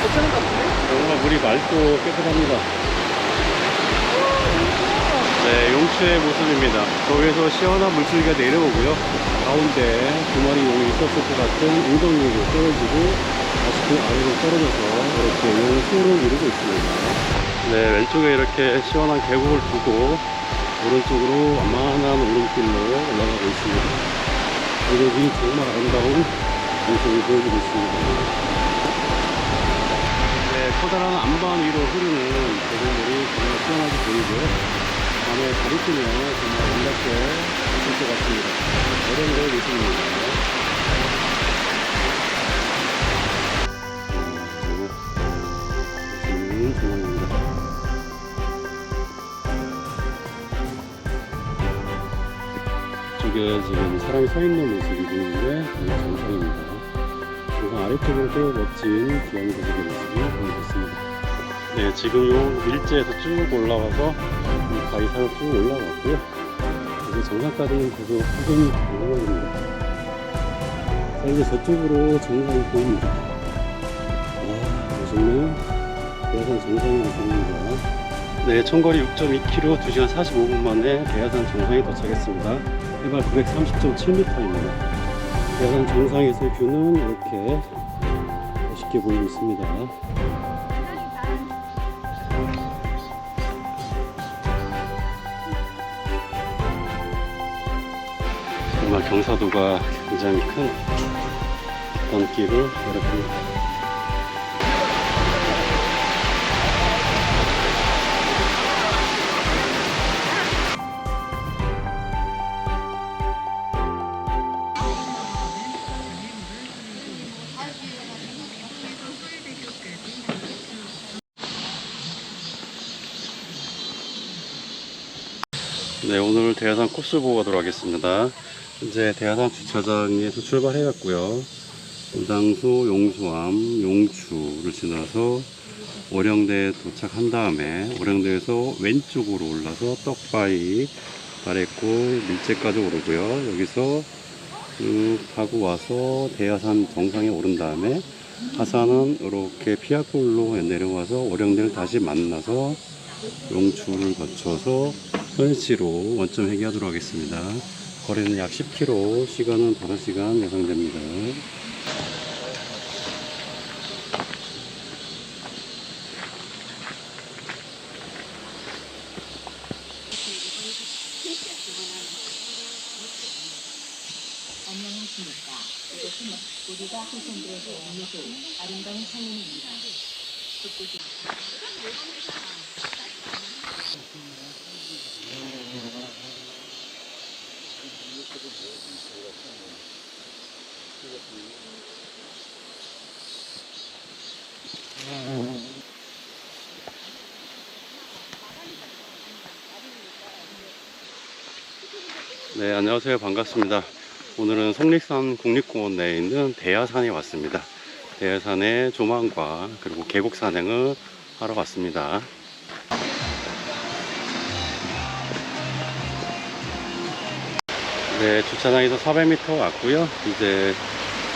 괜찮은 것 같은데? 정말 물이 맑고 깨끗합니다. 네, 용추의 모습입니다. 저기에서 시원한 물줄기가 내려오고요. 가운데 두 마리 용이 있었을 것 같은 웅덩이로 떨어지고 다시 그 아래로 떨어져서 이렇게 용 수를 이루고 있습니다. 네, 왼쪽에 이렇게 시원한 계곡을 두고 오른쪽으로 완만한 오름길로 올라가고 있습니다. 계곡이 정말 아름다운 모습을 보여주고 있습니다. 네, 커다란 안반 위로 흐르는 계곡물이 정말 시원하게 보이고요. 밤에 뜨면 정말 아름답게 있을 것 같습니다. 모습입니다. 음, 중앙입니다. 이쪽에 지금 사람이 서 있는 모습이 보이는데 이게 정상입니다. 정상 아래쪽으로도 멋진 주황 도시의 모습이 있습니다. 네, 지금 요 일제에서 쭉 올라와서 이 바위산을 쭉 올라갔고요. 이제 정상까지는 계속 꾸준히 올라갑니다. 자, 이제 저쪽으로 정상이 보입니다. 와, 멋있네요. 대하산 정상의 모습입니다. 네, 총거리 6.2km 2시간 45분 만에 대하산 정상에 도착했습니다. 해발 930.7m입니다. 대하산 정상에서의 뷰는 이렇게 멋있게 보이고 있습니다. 정말 경사도가 굉장히 큰 걷길을 여러분 네, 오늘 대하산 코스 보고 가도록 하겠습니다. 이제 대하산 주차장에서 출발해갔고요. 우당수, 용수암, 용추를 지나서 오령대에 도착한 다음에 오령대에서 왼쪽으로 올라서 떡바위, 바래골, 밀제까지 오르고요. 여기서 쭉 타고 와서 대하산 정상에 오른 다음에 하산은 이렇게 피아골로 내려와서 오령대를 다시 만나서 용추를 거쳐서 현시로 원점 회귀하도록 하겠습니다. 거리는 약 10km, 시간은 5시간 예상됩니다. 안녕하십니까. 이것은 우리가 후손들에게 물려줄 아름다운 상인입니다. 듣고 네, 안녕하세요. 반갑습니다. 오늘은 성립산 국립공원 내에 있는 대야산에 왔습니다. 대야산의 조망과 그리고 계곡 산행을 하러 왔습니다. 네, 주차장에서 400m 왔고요. 이제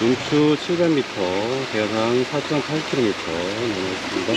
용추 700m, 대야산 4.8km 남았습니다.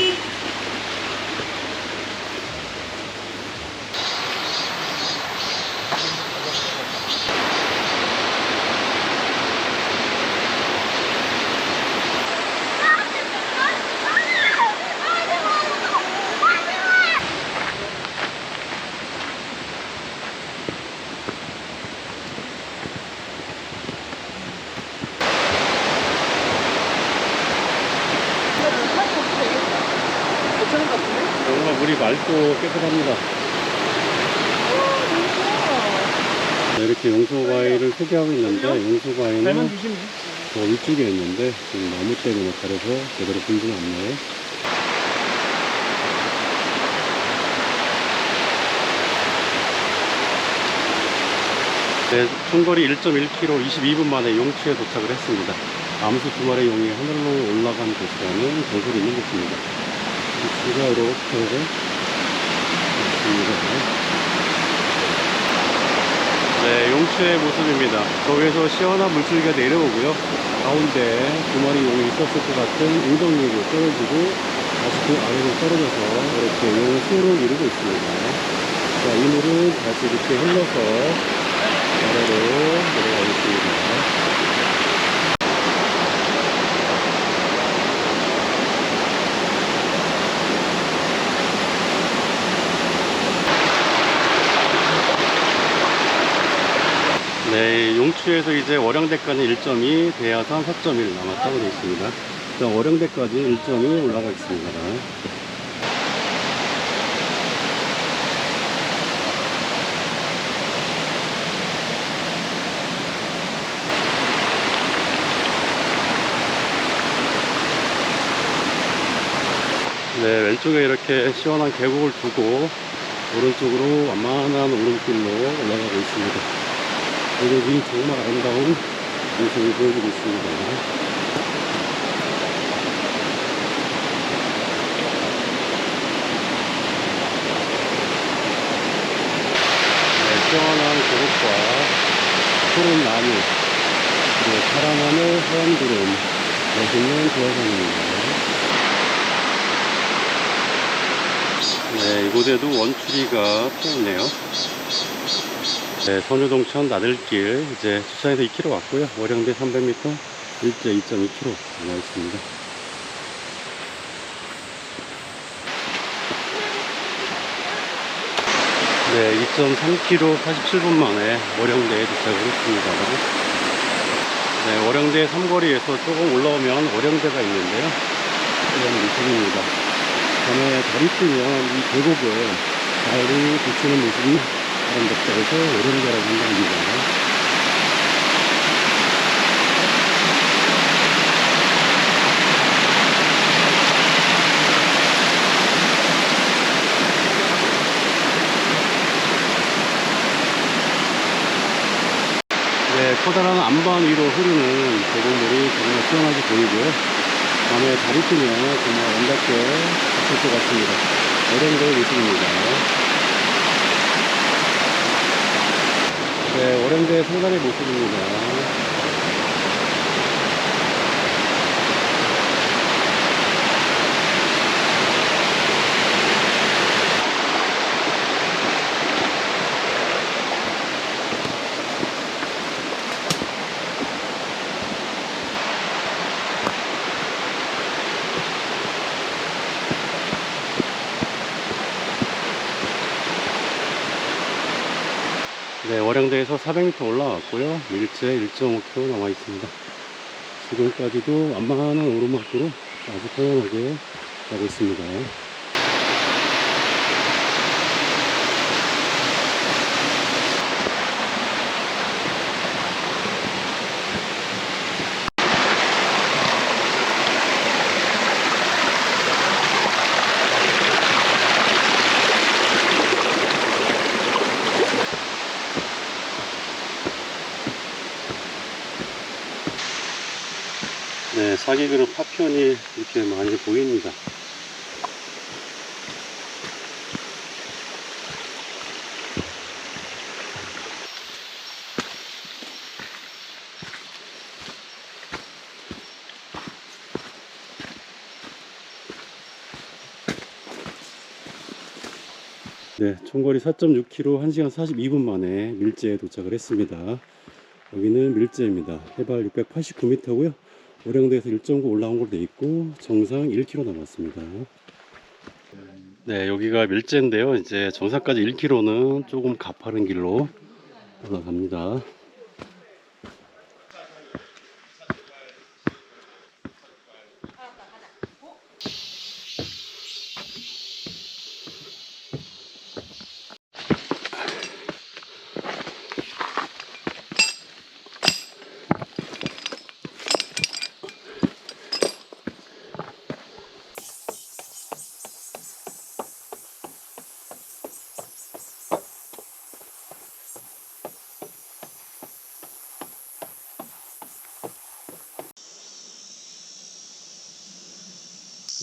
정말 물이 맑고 깨끗합니다. 네, 이렇게 용수바위를 소개하고 있는데 조심해. 저 위쪽에 있는데 지금 나무 때문에 가려서 제대로 보이지는 않네요. 네, 총거리 1.1km 22분 만에 용추에 도착을 했습니다. 암수 두 마리 용이 하늘로 올라간 곳이라는 전설이 있는 곳입니다. 이렇게 있습니다. 네, 용추의 모습입니다. 거기에서 시원한 물줄기가 내려오고요. 가운데 두 마리 용이 있었을 것 같은 웅덩이로 떨어지고 다시 그 아래로 떨어져서 이렇게 용의 수를 이루고 있습니다. 자, 이 물은 다시 이렇게 흘러서 아래로 내려가고 있습니다. 네, 용추에서 이제 월양대까지 일정이 대하산 4.1 남았다고 되어 있습니다. 자, 월양대까지 일정이 올라가겠습니다. 네, 왼쪽에 이렇게 시원한 계곡을 두고 오른쪽으로 완만한 오른길로 올라가고 있습니다. 계곡이 정말 아름다운 모습을 보여주고 있습니다. 네, 시원한 계곡과 푸른 나무, 그리고 파란 하늘, 하얀 구름, 멋있는 조화산입니다. 네, 이곳에도 원추리가 피어있네요. 네, 선유동천 나들길 이제 주차장에서 2km 왔고요. 월양대 300m, 일제 2.2km 나와 있습니다. 네, 2.3km 47분 만에 월양대에 도착을 했습니다. 네, 월양대 삼거리에서 조금 올라오면 월양대가 있는데요. 이런 모습입니다. 밤에 달이 뜨면 이 계곡을 가을이 비추는 모습이 아름답다 해서 월양대라고 한답니다. 네, 커다란 안반 위로 흐르는 계곡물이 정말 시원하게 보이고요. 밤에 달이 뜨면 정말 아름답게 봤을 것 같습니다. 월양대의 모습입니다. 네, 월양대 상단의 모습입니다. 네, 월양대에서 400m 올라왔고요. 밀제 1.5km 남아 있습니다. 지금까지도 완만한 오르막으로 아주 편안하게 가고 있습니다. 네, 사기그룹 파편이 이렇게 많이 보입니다. 네, 총거리 4.6km 1시간 42분 만에 밀제에 도착을 했습니다. 여기는 밀제입니다. 해발 689m고요. 오령대에서 1.9 올라온 걸로 돼 있고 정상 1km 남았습니다. 네, 여기가 밀제인데요. 이제 정상까지 1km는 조금 가파른 길로 올라갑니다.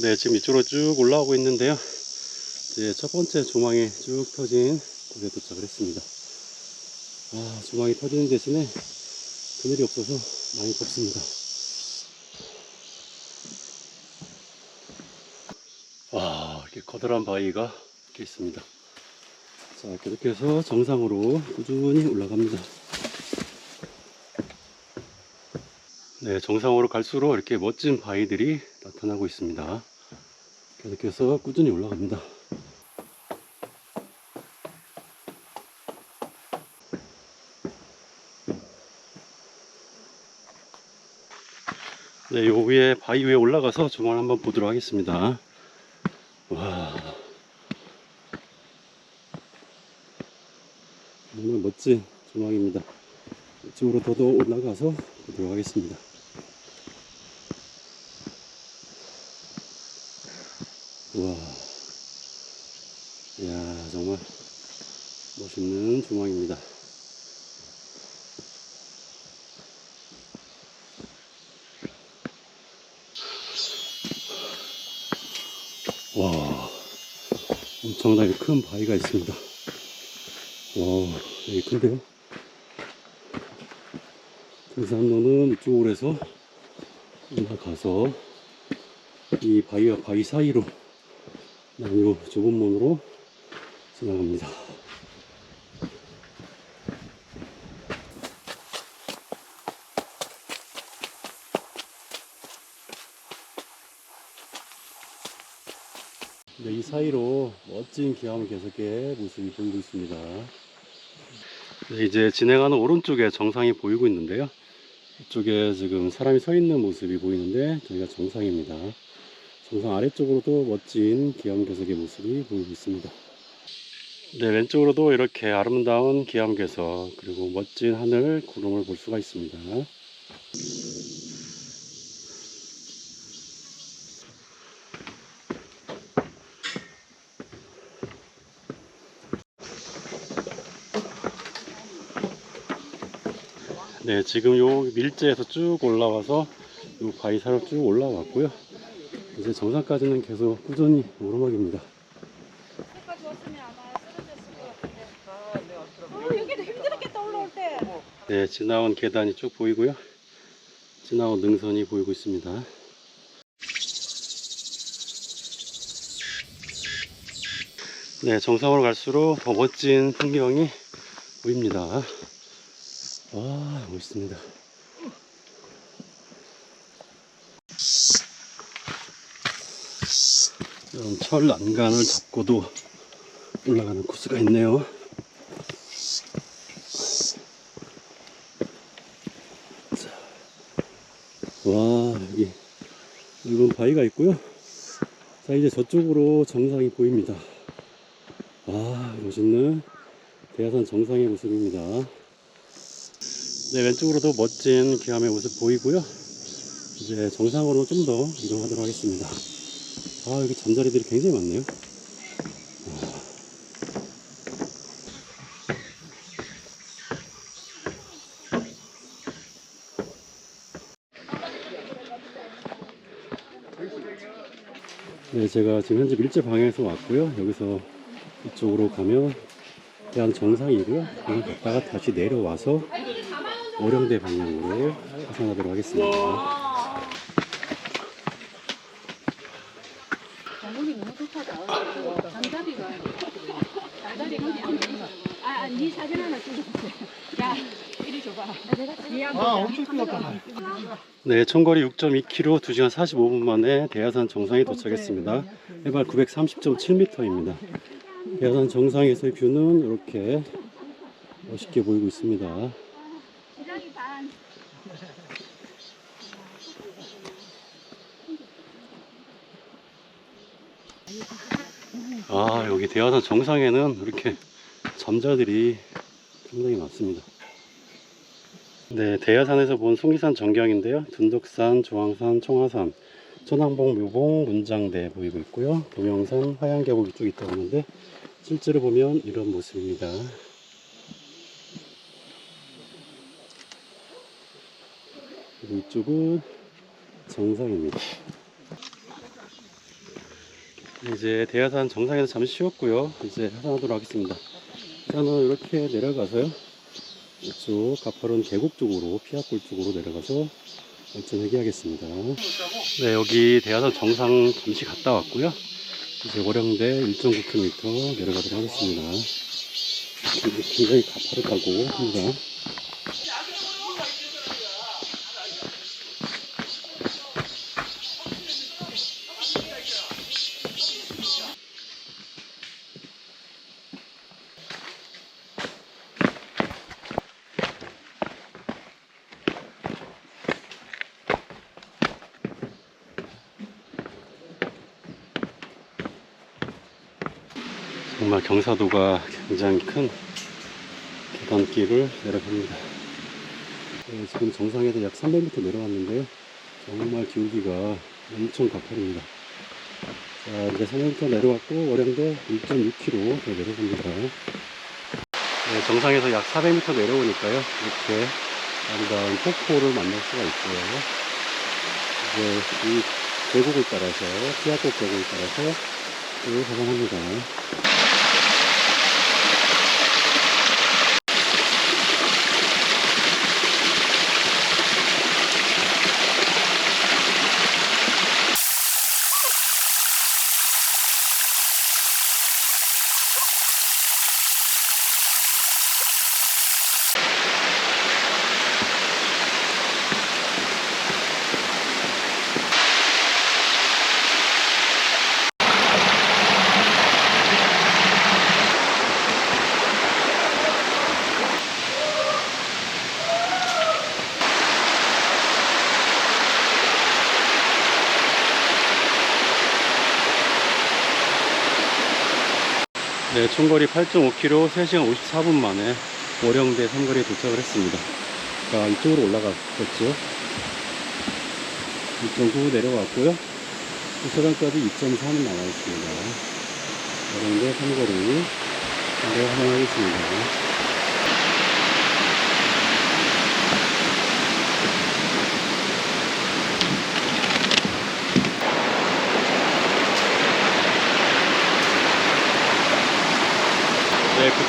네, 지금 이쪽으로 쭉 올라오고 있는데요. 이제 첫 번째 조망이 쭉 펴진 곳에 도착을 했습니다. 아, 조망이 터지는 대신에 그늘이 없어서 많이 덥습니다. 와, 이렇게 커다란 바위가 이렇게 있습니다. 자, 이렇게 해서 정상으로 꾸준히 올라갑니다. 네, 정상으로 갈수록 이렇게 멋진 바위들이 나타나고 있습니다. 이렇게 해서 꾸준히 올라갑니다. 네, 요 위에 바위 위에 올라가서 조망을 한번 보도록 하겠습니다. 와, 정말 멋진 조망입니다. 이쪽으로 더더 올라가서 보도록 하겠습니다. 와, 이야 정말 멋있는 조망입니다. 와, 엄청나게 큰 바위가 있습니다. 와, 여기 큰데요? 등산로는 이쪽으로 해서 올라가서 이 바위와 바위 사이로 나무 좁은 문으로 지나갑니다. 네, 이 사이로 멋진 기암 개석의 모습이 보이고 있습니다. 네, 이제 진행하는 오른쪽에 정상이 보이고 있는데요. 이쪽에 지금 사람이 서 있는 모습이 보이는데 저희가 정상입니다. 정상 아래쪽으로도 멋진 기암괴석의 모습이 보이고 있습니다. 네, 왼쪽으로도 이렇게 아름다운 기암괴석 그리고 멋진 하늘, 구름을 볼 수가 있습니다. 네, 지금 요 밀재에서 쭉 올라와서 요 바위사로 쭉 올라왔고요. 이제 정상까지는 계속 꾸준히 오르막입니다. 해까지 왔으면 아마 쓰러졌을 것 같은데. 어, 여기도 힘들었겠다 올라올 때. 네, 지나온 계단이 쭉 보이고요. 지나온 능선이 보이고 있습니다. 네, 정상으로 갈수록 더 멋진 풍경이 보입니다. 와, 멋있습니다. 이런 철 난간을 잡고도 올라가는 코스가 있네요. 와 여기 넓은 바위가 있고요. 자 이제 저쪽으로 정상이 보입니다. 와 멋있는 대야산 정상의 모습입니다. 네 왼쪽으로도 멋진 기암의 모습 보이고요. 이제 정상으로 좀 더 이동하도록 하겠습니다 아 여기 잠자리들이 굉장히 많네요 네, 제가 지금 현재 밀제 방향에서 왔고요. 여기서 이쪽으로 가면 대한 정상이고요. 여기 갔다가 다시 내려와서 오령대 방향으로 하산하도록 하겠습니다. 장군이 너무 좋다다. 장다리가. 장다리가. 아, 아, 네 사진 하나 찍어주세요. 야, 이리 줘봐. 아, 엄청 찍었다. 네, 총거리 6.2km 2시간 45분 만에 대야산 정상에 도착했습니다. 해발 930.7m입니다. 대야산 정상에서의 뷰는 이렇게 멋있게 보이고 있습니다. 아, 여기 대야산 정상에는 이렇게 잠자들이 상당히 많습니다. 네, 대야산에서 본 송리산 전경인데요. 둔덕산, 조항산, 청하산, 천왕봉, 묘봉, 문장대 보이고 있고요. 동영산, 화양계곡 이쪽 있다고 하는데 실제로 보면 이런 모습입니다. 그리고 이쪽은 정상입니다. 이제 대야산 정상에서 잠시 쉬었고요. 이제 하산하도록 하겠습니다. 저는 이렇게 내려가서요. 이쪽 가파른 계곡 쪽으로 피아골 쪽으로 내려가서 열전 회귀하겠습니다. 네 여기 대하산 정상 잠시 갔다 왔고요. 이제 월영대 1.9km 내려가도록 하겠습니다. 굉장히 가파르다고 합니다. 정말 경사도가 굉장히 큰 계단길을 내려갑니다. 네, 지금 정상에서 약 300m 내려왔는데요. 정말 기울기가 엄청 가파릅니다. 자, 이제 300m 내려왔고, 월양대 1.6km 더 내려갑니다. 네, 정상에서 약 400m 내려오니까요. 이렇게 아름다운 폭포를 만날 수가 있고요. 이제 이 계곡을 따라서, 피아골 계곡을 따라서 쭉 가방합니다. 네, 총거리 8.5km 3시간 54분 만에 월영대 삼거리에 도착을 했습니다. 자, 이쪽으로 올라갔었죠. 1.9 내려왔고요. 주차장까지 2.3은 남아 있습니다. 월영대 삼거리 내려가겠습니다.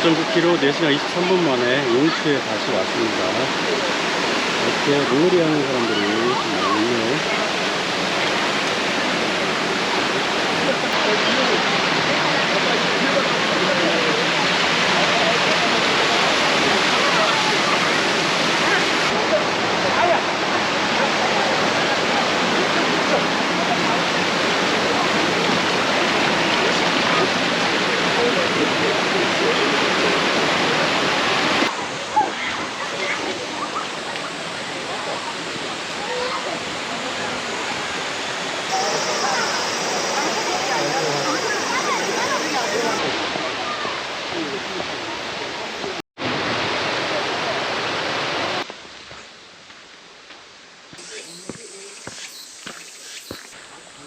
네, 9.9km 4시간 23분 만에 용치에 다시 왔습니다. 이렇게 물놀이 하는 사람들이 많이 있네요.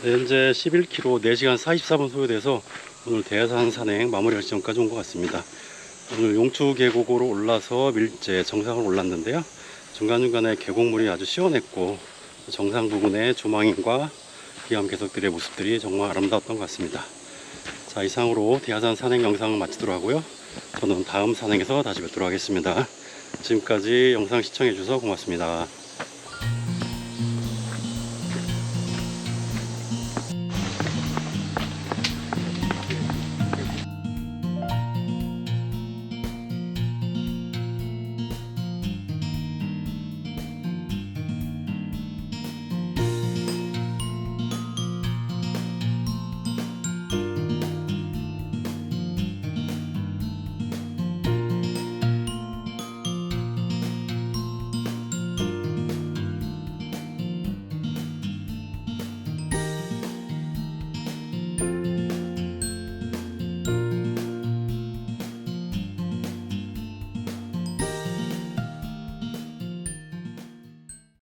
현재 11km 4시간 44분 소요돼서 오늘 대야산 산행 마무리 할 지점까지 온 것 같습니다. 오늘 용추 계곡으로 올라서 밀제 정상을 올랐는데요. 중간중간에 계곡물이 아주 시원했고 정상 부근의 조망인과 기암 개석들의 모습들이 정말 아름다웠던 것 같습니다. 자 이상으로 대야산 산행 영상을 마치도록 하고요. 저는 다음 산행에서 다시 뵙도록 하겠습니다. 지금까지 영상 시청해 주셔서 고맙습니다.